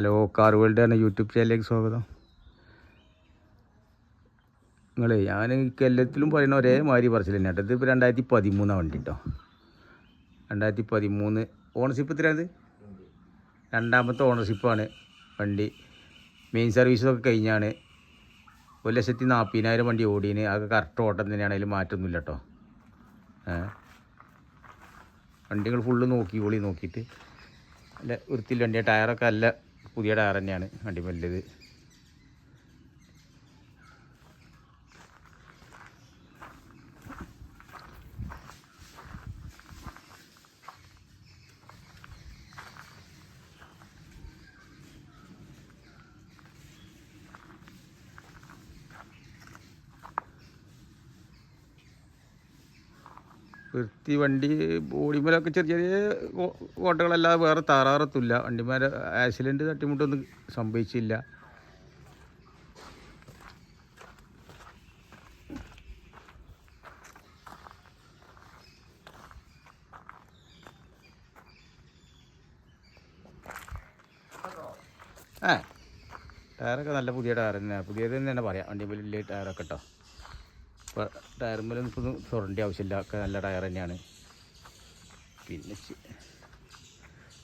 Hello car world എന്ന YouTube ചാനലിലേക്ക് സ്വാഗതം. നിങ്ങൾ ഞാൻ എല്ലാത്തിലും പറയുന്ന ഒരേ മാതിരി പറച്ചിൽ തന്നെ കേട്ടോ. ഇതിപ്പോൾ രണ്ടായിരത്തി പതിമൂന്നാണ് വണ്ടി കേട്ടോ. രണ്ടായിരത്തി പതിമൂന്ന് ഓണർഷിപ്പ് എത്രയാണത്? രണ്ടാമത്തെ ഓണർഷിപ്പാണ് വണ്ടി. മെയിൻ സർവീസൊക്കെ കഴിഞ്ഞാണ് ഒരു ലക്ഷത്തി നാൽപ്പതിനായിരം വണ്ടി ഓടീന് അത് കറക്റ്റ് ഓട്ടം തന്നെയാണ് അതിൽ മാറ്റമൊന്നുമില്ല കേട്ടോ. വണ്ടികൾ ഫുള്ള് നോക്കി ഓളി നോക്കിയിട്ട്. നല്ല വൃത്തിയിൽ വണ്ടിയാണ് ടയറൊക്കെ നല്ല പുതിയ ടയർ തന്നെയാണ് വണ്ടി വൃത്തി വണ്ടി ബോഡിമേലൊക്കെ ചെറിയ ചെറിയ ഓട്ടകളല്ലാതെ വേറെ താറാറത്തില്ല വണ്ടിമാരെ ആക്സിഡന്റ് തട്ടിമുട്ടൊന്നും സംഭവിച്ചില്ല. ആ ടയറൊക്കെ നല്ല പുതിയ ടയർ തന്നെയാണ് പുതിയത് തന്നെ പറയാം. വണ്ടി വലിയ ടയറൊക്കെ കേട്ടോ ഇപ്പോൾ ടയറുമ്മലൊന്നും ഇപ്പോൾ തുറണ്ട ആവശ്യമില്ല. ഒക്കെ നല്ല ടയർ തന്നെയാണ്. പിന്നെ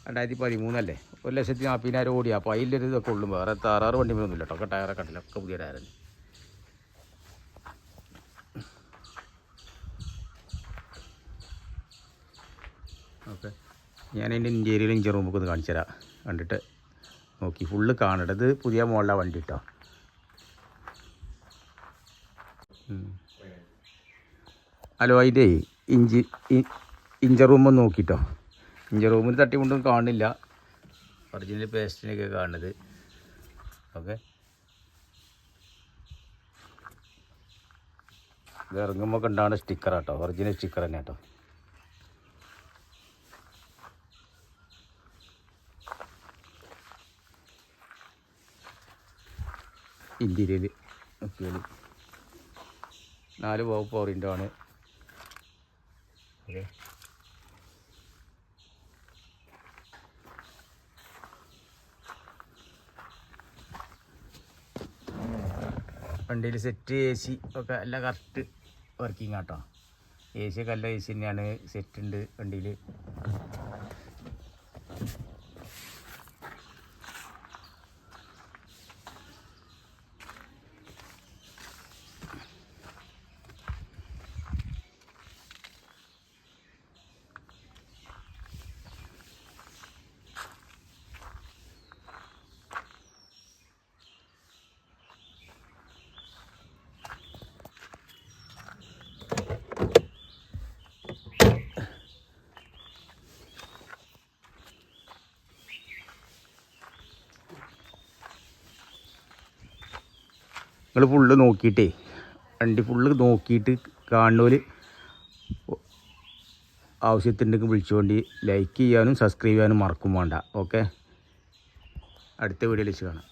രണ്ടായിരത്തി പതിമൂന്നല്ലേ ഒരു ലക്ഷത്തി നാൽപ്പതിനായിരം ഓടി. അപ്പോൾ അതിലൊരു ഇതൊക്കെ ഉള്ളു. വേറെ താറാറ് വണ്ടി വണ്ടിമൊന്നുമില്ല കേട്ടോ. ഒക്കെ ടയറൊക്കെ ഉണ്ടല്ലോ. ഒക്കെ പുതിയ ടയർ തന്നെ. ഓക്കെ. ഞാൻ അതിന്റെ ഇന്റീരിയൽ ഇഞ്ചർ റൂമൊക്കെ ഒന്ന് കാണിച്ചു തരാം. കണ്ടിട്ട് നോക്കി. ഫുള്ള് കാണേണ്ടത് പുതിയ മോളിലാണ് വണ്ടി കേട്ടോ. അതിന്റെ ഇഞ്ചി ഇഞ്ചർ റൂം നോക്കിയിട്ടോ നോക്കിട്ടോ. ഇഞ്ചർ റൂമിൽ തട്ടിമുണ്ടും കാണില്ല ഒറിജിനൽ പേസ്റ്റിനൊക്കെ കാണുന്നത്. ഓക്കെ. ഇത് ഇറങ്ങുമ്പോൾ കണ്ടാണ് സ്റ്റിക്കർ കേട്ടോ ഒറിജിനൽ സ്റ്റിക്കർ തന്നെ കേട്ടോ ഇന്ത്യയിൽ നാല് വകുപ്പ് പവർ ആണ്. വണ്ടിയിൽ സെറ്റ് എ സി ഒക്കെ എല്ലാം correct working auto A C ഒക്കെ എല്ലാ എ സി തന്നെയാണ്. സെറ്റ് ഉണ്ട് വണ്ടിയിൽ. നിങ്ങൾ ഫുള്ള് നോക്കിയിട്ടേ വണ്ടി ഫുള്ള് നോക്കിയിട്ട് കാണുന്നവർ ആവശ്യത്തിന്റെക്ക് വിളിച്ചുകൊണ്ട് ലൈക്ക് ചെയ്യാനും സബ്സ്ക്രൈബ് ചെയ്യാനും മറക്കും വേണ്ട. ഓക്കെ അടുത്ത വീഡിയോയിൽ വെച്ച് കാണാം.